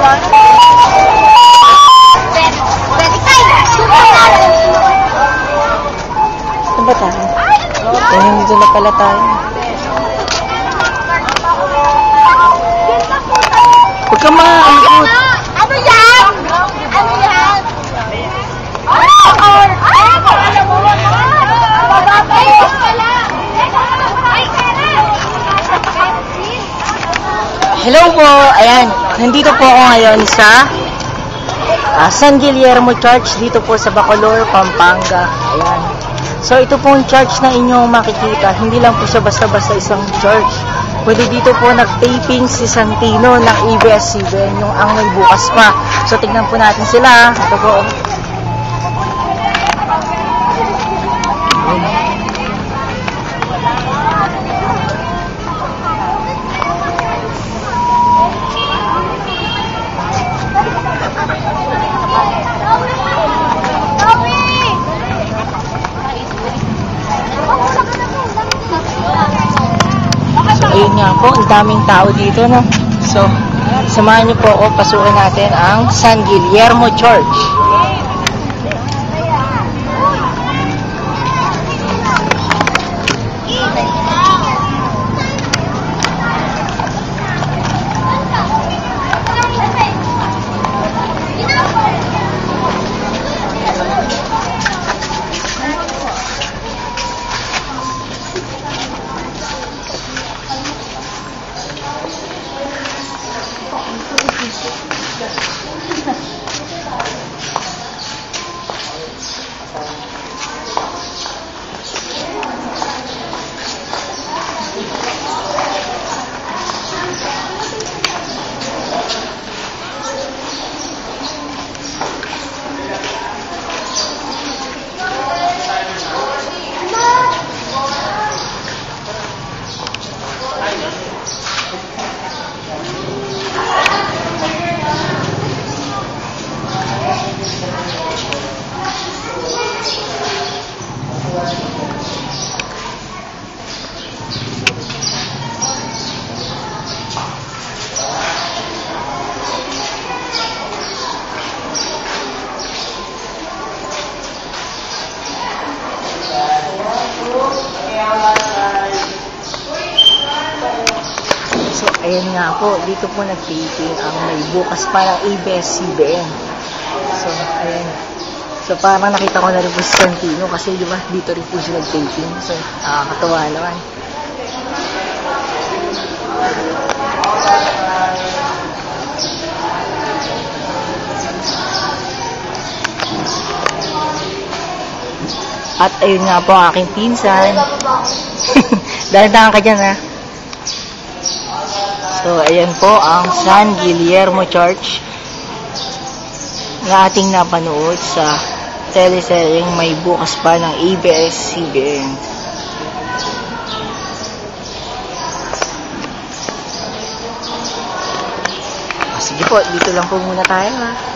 Saan ba tayo? Ayun, dito na pala tayo. Huwag kang maaangkot. Hello po! Ayan, nandito po ako ngayon sa ah, San Guillermo Church dito po sa Bacolor, Pampanga. Ayan. So ito pong church na inyong makikita, hindi lang po siya basta-basta isang church. Pwede dito po nag-taping si Santino ng ABS-CBN, yung ang may bukas pa. So tignan po natin sila. Ito po. So ayun nga po, ang daming tao dito, no? So, samahan niyo po ako, pasukin natin ang San Guillermo Church. Ayan nga po, dito po nag-taping ang may bukas parang ABS-CBN. So, ayan. So, parang nakita ko na rin po si Santino kasi di ba dito rin po siya nag-taping. So, nakakatawa naman. At ayun nga po ang aking pinsan. Dahan-dahan ka dyan ha. So, ayan po ang San Guillermo Church na ating napanood sa teleseryeng may bukas pa ng ABS-CBN. Ah, Sige po, dito lang po muna tayo ha.